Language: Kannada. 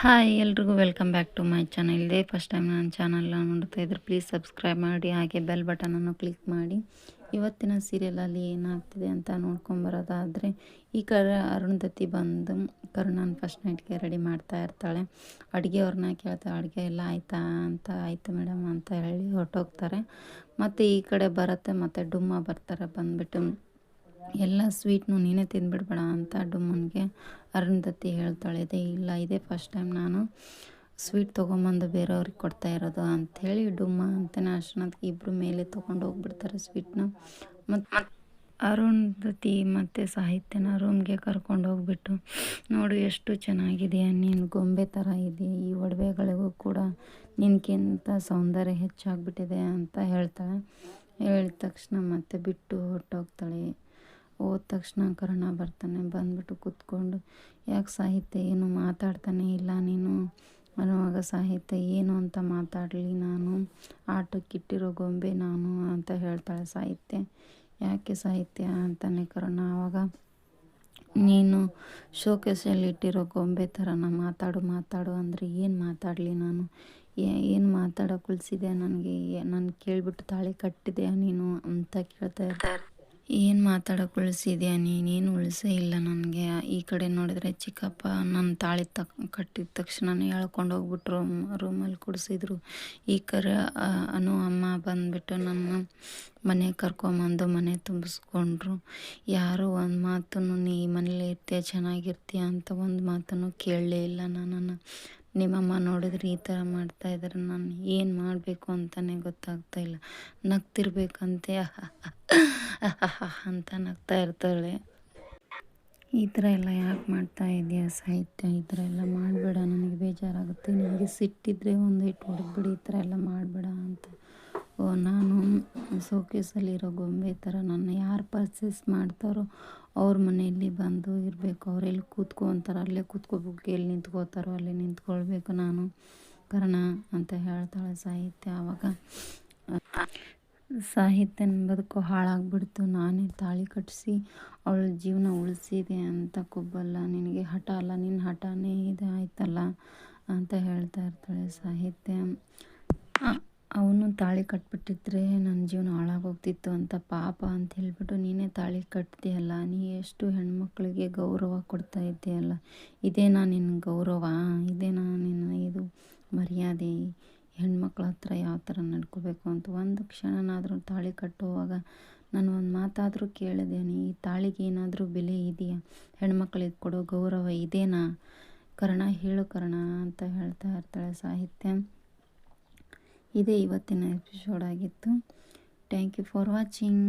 ಹಾಯ್, ಎಲ್ರಿಗೂ welcome back to my channel. ಇದೇ ಫಸ್ಟ್ ಟೈಮ್ ನನ್ನ ಚಾನಲ್ನ ನೋಡ್ತಾ ಇದ್ರೆ ಪ್ಲೀಸ್ ಸಬ್ಸ್ಕ್ರೈಬ್ ಮಾಡಿ, ಹಾಗೆ ಬೆಲ್ ಬಟನನ್ನು ಕ್ಲಿಕ್ ಮಾಡಿ. ಇವತ್ತಿನ ಸೀರಿಯಲಲ್ಲಿ ಏನಾಗ್ತಿದೆ ಅಂತ ನೋಡ್ಕೊಂಬರೋದಾದರೆ ಈ ಕರ ಅರುಂಧತಿ ಬಂದು ಕರುಣನ ಫಸ್ಟ್ ನೈಟ್ಗೆ ರೆಡಿ ಮಾಡ್ತಾ ಇರ್ತಾಳೆ. ಅಡುಗೆ ಅವ್ರನ್ನ ಕೇಳ್ತಾಳೆ ಅಡುಗೆ ಎಲ್ಲ ಆಯಿತಾ ಅಂತ, ಆಯಿತು ಮೇಡಮ್ ಅಂತ ಹೇಳಿ ಹೊರಟೋಗ್ತಾರೆ. ಮತ್ತು ಈ ಕಡೆ ಬರುತ್ತೆ, ಮತ್ತು ಡುಮ್ಮ ಬರ್ತಾರೆ ಬಂದುಬಿಟ್ಟು. ಎಲ್ಲ ಸ್ವೀಟ್ನು ನೀನೇ ತಿಂದ್ಬಿಡ್ಬೇಡ ಅಂತ ಡುಮ್ಮನಿಗೆ ಅರುಂಧತಿ ಹೇಳ್ತಾಳೆ ಇದೆ ಇಲ್ಲ, ಇದೇ ಫಸ್ಟ್ ಟೈಮ್ ನಾನು ಸ್ವೀಟ್ ತೊಗೊಂಬಂದು ಬೇರೆಯವ್ರಿಗೆ ಕೊಡ್ತಾ ಇರೋದು ಅಂಥೇಳಿ ಡುಮ್ಮ ಅಂತಲೇ ಅಶ್ವನಾಥ್ಗೆ ಇಬ್ಬರು ಮೇಲೆ ತೊಗೊಂಡು ಹೋಗ್ಬಿಡ್ತಾರೆ ಸ್ವೀಟ್ನ. ಮತ್ತು ಅರುಂಧತಿ ಮತ್ತು ಸಾಹಿತ್ಯನ ರೂಮ್ಗೆ ಕರ್ಕೊಂಡು ಹೋಗ್ಬಿಟ್ಟು, ನೋಡು ಎಷ್ಟು ಚೆನ್ನಾಗಿದೆಯಾ ನೀನು ಗೊಂಬೆ ಥರ ಇದೆ, ಈ ಒಡವೆಗಳಿಗೂ ಕೂಡ ನಿನ್ಗಿಂತ ಸೌಂದರ್ಯ ಹೆಚ್ಚಾಗ್ಬಿಟ್ಟಿದೆ ಅಂತ ಹೇಳ್ತಾಳೆ. ಹೇಳಿದ ತಕ್ಷಣ ಮತ್ತೆ ಬಿಟ್ಟು ಹೊರಟೋಗ್ತಾಳೆ. ಹೋದ ತಕ್ಷಣ ಕರ್ಣ ಬರ್ತಾನೆ, ಬಂದ್ಬಿಟ್ಟು ಕೂತ್ಕೊಂಡು, ಯಾಕೆ ಸಾಹಿತ್ಯ ಏನು ಮಾತಾಡ್ತಾನೆ ಇಲ್ಲ ನೀನು? ಅನ್ನುವಾಗ ಸಾಹಿತ್ಯ ಏನು ಅಂತ ಮಾತಾಡಲಿ ನಾನು? ಆಟಕ್ಕಿಟ್ಟಿರೋ ಗೊಂಬೆ ನಾನು ಅಂತ ಹೇಳ್ತಾಳೆ ಸಾಹಿತ್ಯ. ಯಾಕೆ ಸಾಹಿತ್ಯ ಅಂತಾನೆ ಕರ್ಣ. ಆವಾಗ ನೀನು ಶೋಕೇಸಲ್ಲಿ ಇಟ್ಟಿರೋ ಗೊಂಬೆ ಥರನ ಮಾತಾಡು ಮಾತಾಡು ಅಂದರೆ ಏನು ಮಾತಾಡಲಿ ನಾನು? ಏನು ಮಾತಾಡೋ ಕುಳಿಸಿದೆ ನನಗೆ? ನಾನು ಕೇಳಿಬಿಟ್ಟು ತಾಳಿ ಕಟ್ಟಿದೆಯಾ ನೀನು ಅಂತ ಕೇಳ್ತಾ ಇರ್ತಾರೆ ಏನು ಮಾತಾಡೋಕೆ ಉಳಿಸಿದ್ಯಾ ನೀನೇನು ಉಳಿಸೇ ಇಲ್ಲ ನನಗೆ. ಈ ಕಡೆ ನೋಡಿದ್ರೆ ಚಿಕ್ಕಪ್ಪ ನನ್ನ ತಾಳಿ ತಕ್, ಕಟ್ಟಿದ ತಕ್ಷಣ ಎಳ್ಕೊಂಡು ಹೋಗ್ಬಿಟ್ರು. ರೂಮ್ ರೂಮಲ್ಲಿ ಕುಡಿಸಿದ್ರು. ಈ ಕರೆ ಅನು, ಅಮ್ಮ ಬಂದುಬಿಟ್ಟು ನನ್ನ ಮನೆ ಕರ್ಕೊಂಬಂದು ಮನೆ ತುಂಬಿಸ್ಕೊಂಡ್ರು. ಯಾರು ಒಂದು ಮಾತನ್ನು, ನೀ ಮನೇಲಿ ಇರ್ತೀಯ? ಚೆನ್ನಾಗಿರ್ತೀಯ? ಅಂತ ಒಂದು ಮಾತನ್ನು ಕೇಳಲೇ ಇಲ್ಲ ನನ್ನನ್ನು. ನಿಮ್ಮಮ್ಮ ನೋಡಿದ್ರೆ ಈ ಥರ ಮಾಡ್ತಾ ಇದ್ದಾರೆ ನಾನು ಏನು ಮಾಡಬೇಕು ಅಂತಲೇ ಗೊತ್ತಾಗ್ತಾ ಇಲ್ಲ. ನಗ್ತಿರ್ಬೇಕಂತೆ. ಅಂತ ನಗ್ತಾ ಇರ್ತಾಳೆ. ಈ ಥರ ಎಲ್ಲ ಯಾಕೆ ಮಾಡ್ತಾ ಇದೆಯಾ ಸಾಹಿತ್ಯ? ಈ ಥರ ಎಲ್ಲ ಮಾಡಬೇಡ, ನನಗೆ ಬೇಜಾರಾಗುತ್ತೆ. ನನಗೆ ಸಿಟ್ಟಿದ್ರೆ ಒಂದು ಇಟ್ಟು ಹೊಡೆದ್ಬಿಡಿ, ಈ ಥರ ಎಲ್ಲ ಮಾಡಬೇಡ ಅಂತ. ಓ, ನಾನು ಸೋಕೇಸಲ್ಲಿರೋ ಗೊಂಬೆ ಥರ ನನ್ನ ಯಾರು ಪರ್ಚೇಸ್ ಮಾಡ್ತಾರೋ ಅವ್ರ ಮನೆಯಲ್ಲಿ ಬಂದು ಇರಬೇಕು. ಅವರೆಲ್ಲಿ ಕೂತ್ಕೊತಾರೆ ಅಲ್ಲೇ ಕೂತ್ಕೋಬೇಕು. ಎಲ್ಲಿ ನಿಂತ್ಕೋತಾರೋ ಅಲ್ಲಿ ನಿಂತ್ಕೊಳ್ಬೇಕು ನಾನು. ಕರ್ಣ ಅಂತ ಹೇಳ್ತಾಳೆ ಸಾಹಿತ್ಯ ಆವಾಗ ಸಾಹಿತ್ಯನ ಬದುಕು ಹಾಳಾಗ್ಬಿಡ್ತು. ನಾನೇ ತಾಳಿ ಕಟ್ಟಿಸಿ ಅವಳ ಜೀವನ ಉಳಿಸಿದೆ ಅಂತ ಕೊಬ್ಬಲ್ಲ ನಿನಗೆ ಹಠ ಅಲ್ಲ ನಿನ್ನ ಹಠನೇ ಇದೆ, ಆಯ್ತಲ್ಲ? ಅಂತ ಹೇಳ್ತಾ ಇರ್ತಾಳೆ ಸಾಹಿತ್ಯ. ಅವನು ತಾಳಿ ಕಟ್ಬಿಟ್ಟಿದ್ರೆ ನನ್ನ ಜೀವನ ಹಾಳಾಗೋಗ್ತಿತ್ತು ಅಂತ ಪಾಪ ಅಂತ ಹೇಳ್ಬಿಟ್ಟು, ನೀನೇ ತಾಳಿ ಕಟ್ತೀಯಲ್ಲ, ನೀ ಎಷ್ಟು ಹೆಣ್ಮಕ್ಳಿಗೆ ಗೌರವ ಕೊಡ್ತಾ ಇದ್ದೀಯಲ್ಲ? ಇದೇನಾ ನಿನ್ನ ಗೌರವ? ಹೆಣ್ಮಕ್ಳ ಹತ್ರ ಯಾವ ಥರ ನಡ್ಕೋಬೇಕು ಅಂತ ಒಂದು ಕ್ಷಣನಾದರೂ ತಾಳಿ ಕಟ್ಟುವಾಗ ನಾನು ಒಂದು ಮಾತಾದರೂ ಕೇಳಿದ್ದೇನೆ, ಈ ತಾಳಿಗೆ ಏನಾದರೂ ಬೆಲೆ ಇದೆಯಾ? ಹೆಣ್ಮಕ್ಳಿಗೆ ಕೊಡೋ ಗೌರವ ಇದೇನಾ? ಕರ್ಣ ಹೇಳು ಕರ್ಣ ಅಂತ ಹೇಳ್ತಾ ಇರ್ತಾಳೆ ಸಾಹಿತ್ಯ. ಇದೇ ಇವತ್ತಿನ ಎಪಿಸೋಡ್ ಆಗಿತ್ತು. Thank you for watching